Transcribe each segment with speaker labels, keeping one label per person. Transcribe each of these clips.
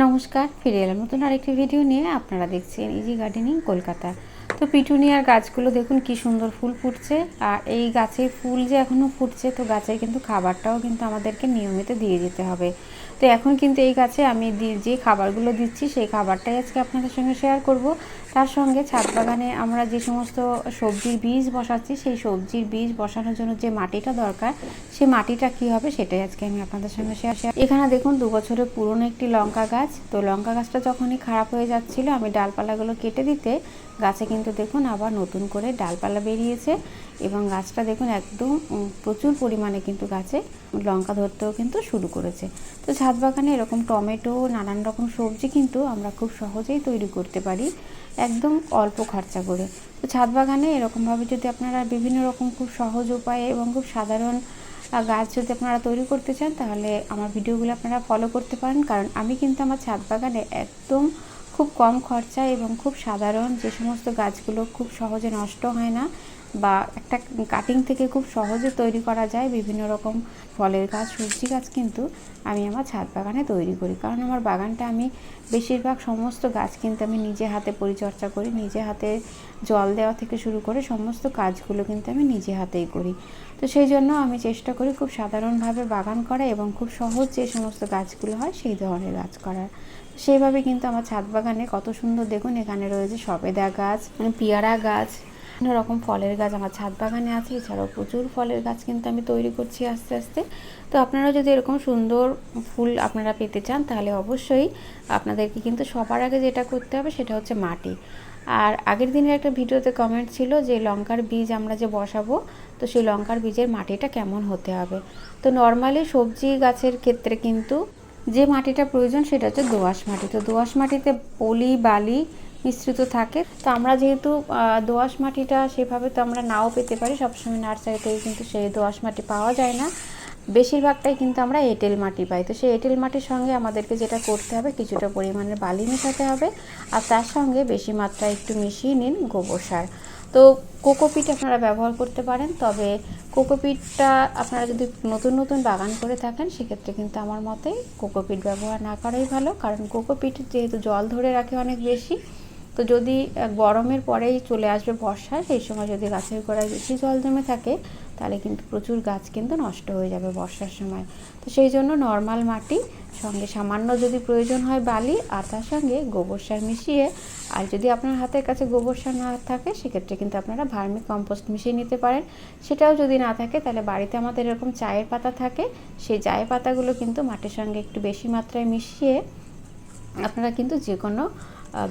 Speaker 1: নমস্কার ফিরে এলাম নতুন আরেকটি ভিডিও নিয়ে। আপনারা দেখছেন ইজি গার্ডেনিং কলকাতা। তো পিটুনিয়ার গাছগুলো দেখুন কি সুন্দর ফুল ফুটছে। আর এই গাছের ফুল যে এখনও ফুটছে, তো গাছের কিন্তু খাবারটাও কিন্তু আমাদেরকে নিয়মিত দিয়ে যেতে হবে। তো এখন কিন্তু এই গাছে আমি যে খাবারগুলো দিচ্ছি, সেই খাবারটাই আজকে আপনাদের সঙ্গে শেয়ার করব। তার সঙ্গে ছাদ বাগানে আমরা যে সমস্ত সবজির বীজ বসাচ্ছি, সেই সবজির বীজ বসানোর জন্য যে মাটিটা দরকার সেই মাটিটা কি হবে সেটাই আজকে আমি আপনাদের সঙ্গে শেয়ার শেয়ার এখানে দেখুন দু বছরের পুরনো একটি লঙ্কা গাছ। তো লঙ্কা গাছটা যখনই খারাপ হয়ে যাচ্ছিল, আমি ডালপালাগুলো কেটে দিতে গাছে কিন্তু দেখুন, আবার নতুন করে ডালপালা বেরিয়েছে এবং গাছটা দেখুন একদম প্রচুর পরিমাণে কিন্তু গাছে লঙ্কা ধরতেও কিন্তু শুরু করেছে। তো ছাদ বাগানে এরকম টমেটো, নানান রকম সবজি কিন্তু আমরা খুব সহজেই তৈরি করতে পারি একদম অল্প খরচা করে। তো ছাদ বাগানে এরকমভাবে যদি আপনারা বিভিন্ন রকম খুব সহজ উপায়ে এবং খুব সাধারণ গাছ যদি আপনারা তৈরি করতে চান, তাহলে আমার ভিডিওগুলো আপনারা ফলো করতে পারেন। কারণ আমি কিন্তু আমার ছাদ বাগানে একদম খুব কম খরচায় এবং খুব সাধারণ যে সমস্ত গাছগুলো খুব সহজে নষ্ট হয় না। বা একটা কাটিং থেকে খুব সহজে তৈরি করা যায় বিভিন্ন রকম ফলের গাছ, সবজি গাছ কিন্তু আমি আমার ছাদ বাগানে তৈরি করি। কারণ আমার বাগানটা আমি বেশিরভাগ সমস্ত গাছ কিন্তু আমি নিজে হাতে পরিচর্যা করি, নিজে হাতে জল দেওয়া থেকে শুরু করে সমস্ত কাজগুলো কিন্তু আমি নিজে হাতেই করি। তো সেই জন্য আমি চেষ্টা করি খুব সাধারণভাবে বাগান করা এবং খুব সহজ যে সমস্ত গাছগুলো হয় সেই ধরনের গাছ করার। সেইভাবে কিন্তু আমার ছাদ বাগানে কত সুন্দর দেখুন এখানে রয়েছে সবেদা গাছ, পেয়ারা গাছ বিভিন্ন রকম ফলের গাছ আমার ছাদ বাগানে আছে, এছাড়াও প্রচুর ফলের গাছ কিন্তু আমি তৈরি করছি আস্তে আস্তে। তো আপনারা যদি এরকম সুন্দর ফুল আপনারা পেতে চান, তাহলে অবশ্যই আপনাদেরকে কিন্তু সবার আগে যেটা করতে হবে সেটা হচ্ছে মাটি। আর আগের দিনের একটা ভিডিওতে কমেন্ট ছিল যে লঙ্কার বীজ আমরা যে বসাবো, তো সেই লঙ্কার বীজের মাটিটা কেমন হতে হবে। তো নর্মালি সবজি গাছের ক্ষেত্রে কিন্তু যে মাটিটা প্রয়োজন সেটা হচ্ছে দোআঁশ মাটি। তো দোআঁশ মাটিতে পলি, বালি মিশ্রিত থাকে। তো আমরা যেহেতু দোআঁশ মাটিটা সেভাবে তো আমরা নাও পেতে পারি। সবসময় নার্সারিতেই কিন্তু সেই দোআঁশ মাটি পাওয়া যায় না। বেশিরভাগটাই কিন্তু আমরা এঁটেল মাটি পাই। তো সেই এঁটেল মাটির সঙ্গে আমাদেরকে যেটা করতে হবে, কিছুটা পরিমাণে বালি মেশাতে হবে। আর তার সঙ্গে বেশি মাত্রায় একটু মিশিয়ে নিন গোবর সার। তো কোকোপিট আপনারা ব্যবহার করতে পারেন। তবে কোকোপিটটা আপনারা যদি নতুন নতুন বাগান করে থাকেন, সেক্ষেত্রে কিন্তু আমার মতে কোকোপিট ব্যবহার না করাই ভালো। কারণ কোকোপিট যেহেতু জল ধরে রাখে অনেক বেশি তো যদি গরমের পরেই চলে আসবে বর্ষা, সেই সময় যদি গাছের গোড়ায় বেশি জল জমে থাকে, তাহলে কিন্তু প্রচুর গাছ কিন্তু নষ্ট হয়ে যাবে বর্ষার সময়। তো সেই জন্য নর্মাল মাটি, সঙ্গে সামান্য যদি প্রয়োজন হয় বালি আর তার সঙ্গে গোবর সার মিশিয়ে, আর যদি আপনার হাতের কাছে গোবর সার না থাকে, সেক্ষেত্রে কিন্তু আপনারা ভার্মি কম্পোস্ট মিশিয়ে নিতে পারেন। সেটাও যদি না থাকে, তাহলে বাড়িতে আমাদের এরকম চায়ের পাতা থাকে, সেই চায়ের পাতাগুলো কিন্তু মাটির সঙ্গে একটু বেশি মাত্রায় মিশিয়ে, আপনারা কিন্তু যে কোনো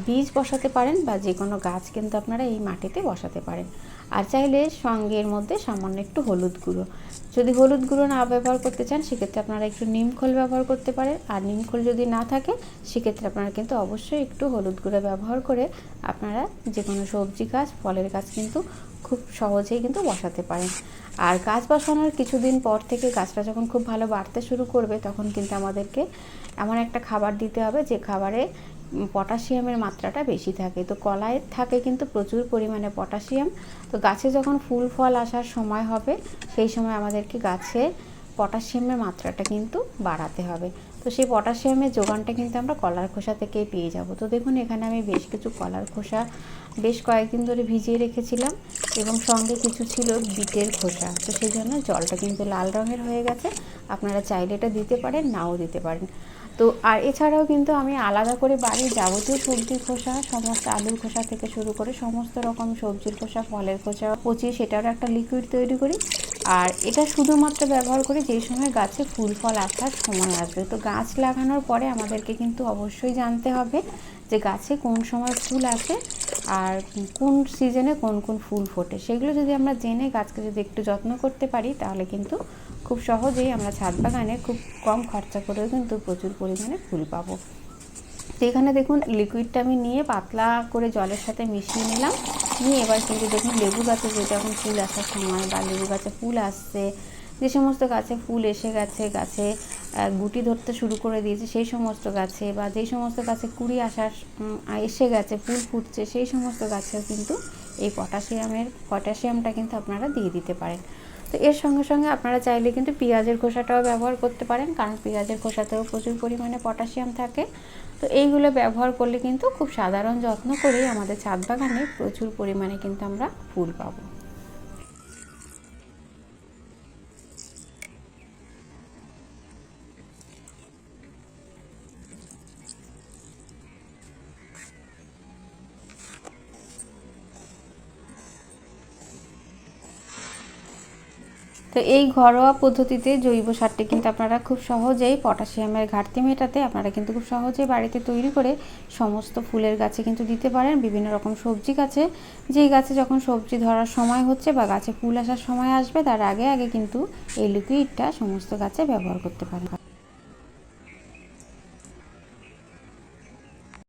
Speaker 1: বীজ বসাতে পারেন বা যে কোনো গাছ কিন্তু আপনারা এই মাটিতে বসাতে পারেন। আর চাইলে সঙ্গে এর মধ্যে সামান্য একটু হলুদ গুঁড়ো। যদি হলুদ গুঁড়ো না ব্যবহার করতে চান, সেক্ষেত্রে আপনারা একটু নিমখোল ব্যবহার করতে পারেন। আর নিমখোল যদি না থাকে, সেক্ষেত্রে আপনারা কিন্তু অবশ্যই একটু হলুদ গুঁড়ো ব্যবহার করে আপনারা যে কোনো সবজি গাছ, ফলের গাছ কিন্তু খুব সহজেই কিন্তু বসাতে পারেন। আর গাছ বসানোর কিছুদিন পর থেকে গাছটা যখন খুব ভালো বাড়তে শুরু করবে, তখন কিন্তু আমাদেরকে এমন একটা খাবার দিতে হবে যে খাবারে পটাশিয়ামের মাত্রাটা বেশি থাকে। তো কলায় থাকে কিন্তু প্রচুর পরিমাণে পটাশিয়াম। তো গাছে যখন ফুল ফল আসার সময় হবে, সেই সময় আমাদেরকে গাছে পটাশিয়ামের মাত্রাটা কিন্তু বাড়াতে হবে। তো সেই পটাশিয়ামের যোগানটা কিন্তু আমরা কলার খোসা থেকেই পেয়ে যাব। তো দেখুন, এখানে আমি বেশ কিছু কলার খোসা বেশ কয়েকদিন ধরে ভিজিয়ে রেখেছিলাম এবং সঙ্গে কিছু ছিল বিটের খোসা। তো সেই জন্য জলটা কিন্তু লাল রঙের হয়ে গেছে। আপনারা চাইলে এটা দিতে পারেন, নাও দিতে পারেন। তো আর এছাড়াও কিন্তু আমি আলাদা করে বাড়ির যাবতীয় সবজির খোসা, সমস্ত আলুর খোসা থেকে শুরু করে সমস্ত রকম সবজির খোসা, ফলের খোসা পচিয়ে সেটারও একটা লিকুইড তৈরি করি। আর এটা শুধুমাত্র ব্যবহার করি যেই সময় গাছে ফুল, ফল আসার সময় আসবে। তো গাছ লাগানোর পরে আমাদেরকে কিন্তু অবশ্যই জানতে হবে যে গাছে কোন সময় ফুল আসে আর কোন সিজনে কোন কোন ফুল ফোটে। সেগুলো যদি আমরা জেনে গাছকে যদি একটু যত্ন করতে পারি, তাহলে কিন্তু খুব সহজেই আমরা ছাদ বাগানে খুব কম খরচা করেও কিন্তু প্রচুর পরিমাণে ফুল পাবো। তো এখানে দেখুন লিকুইডটা আমি নিয়ে পাতলা করে জলের সাথে মিশিয়ে নিলাম। নিয়ে এবার কিন্তু দেখুন লেবু গাছে যে যখন ফুল আসার সময় বা লেবু গাছে ফুল আসছে, যে সমস্ত গাছে ফুল এসে গেছে, গাছে গুটি ধরতে শুরু করে দিয়েছে, সেই সমস্ত গাছে বা যেই সমস্ত গাছে কুড়ি আসার এসে গেছে, ফুল ফুটছে, সেই সমস্ত গাছেও কিন্তু এই পটাশিয়ামের, পটাশিয়ামটা কিন্তু আপনারা দিয়ে দিতে পারেন। তো এর সঙ্গে সঙ্গে আপনারা চাইলে কিন্তু পেঁয়াজের খোসাটাও ব্যবহার করতে পারেন, কারণ পেঁয়াজের খোসাতেও প্রচুর পরিমাণে পটাশিয়াম থাকে। তো এইগুলো ব্যবহার করলে কিন্তু খুব সাধারণ যত্ন করেই আমাদের ছাদ বাগানে প্রচুর পরিমাণে কিন্তু আমরা ফুল পাবো। তো এই ঘরোয়া পদ্ধতিতে জৈব সারটি কিন্তু আপনারা খুব সহজেই পটাশিয়ামের ঘাটতি মেটাতে আপনারা কিন্তু খুব সহজেই বাড়িতে তৈরি করে সমস্ত ফুলের গাছে কিন্তু দিতে পারেন। বিভিন্ন রকম সবজি গাছে, যেই গাছে যখন সবজি ধরার সময় হচ্ছে বা গাছে ফুল আসার সময় আসবে, তার আগে আগে কিন্তু এই লিকুইডটা সমস্ত গাছে ব্যবহার করতে পারেন।